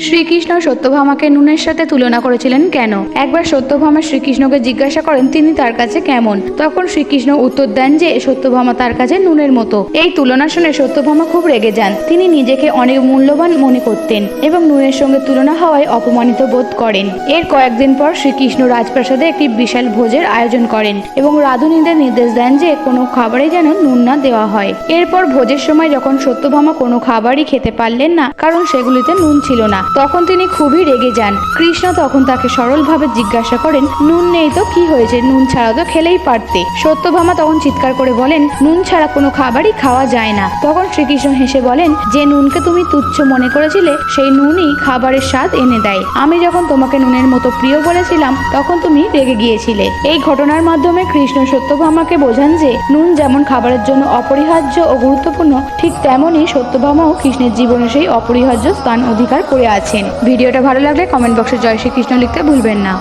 শ্রীকৃষ্ণ সত্যভামাকে নুনের সাথে তুলনা করেছিলেন কেন? একবার সত্যভামা শ্রীকৃষ্ণকে জিজ্ঞাসা করেন, তিনি তার কাছে কেমন? তখন শ্রীকৃষ্ণ উত্তর দেন যে, সত্যভামা তার কাছে নুনের মতো। এই তুলনা শুনে সত্যভামা খুব রেগে যান। তিনি নিজেকে অনেক মূল্যবান মনে করতেন এবং নুনের সঙ্গে তুলনা হওয়ায় অপমানিত বোধ করেন। এর কয়েকদিন পর শ্রীকৃষ্ণ রাজপ্রাসাদে একটি বিশাল ভোজের আয়োজন করেন এবং রাধুনীদের নির্দেশ দেন যে, কোনো খাবারে যেন নুন না দেওয়া হয়। এরপর ভোজের সময় যখন সত্যভামা কোনো খাবারই খেতে পারলেন না, কারণ সেগুলিতে নুন ছিল না তখন তিনি খুবই রেগে যান। কৃষ্ণ তখন তাকে সরলভাবে জিজ্ঞাসা করেন, নুন নেই তো? কি হয়েছে? নুন ছাড়া তো খেলেই পারতে। সত্যভামা তখন চিৎকার করে বলেন, নুন ছাড়া কোনো খাবারই খাওয়া যায় না। তখন শ্রীকৃষ্ণ হেসে বলেন, যে নুনকে তুমি তুচ্ছ মনে করেছিলে, সেই নুনই খাবারের স্বাদ এনে দেয়। আমি যখন তোমাকে নুনের মতো প্রিয় বলেছিলাম, তখন তুমি রেগে গিয়েছিলে। এই ঘটনার মাধ্যমে কৃষ্ণ সত্যভামাকে বোঝান যে, নুন যেমন খাবারের জন্য অপরিহার্য ও গুরুত্বপূর্ণ, ঠিক তেমনই সত্যভামাও কৃষ্ণের জীবনে সেই অপরিহার্য স্থান অধিকার করে আছেন। ভিডিওটা ভালো লাগলে কমেন্ট বক্সে জয় শ্রীকৃষ্ণ লিখতে ভুলবেন না।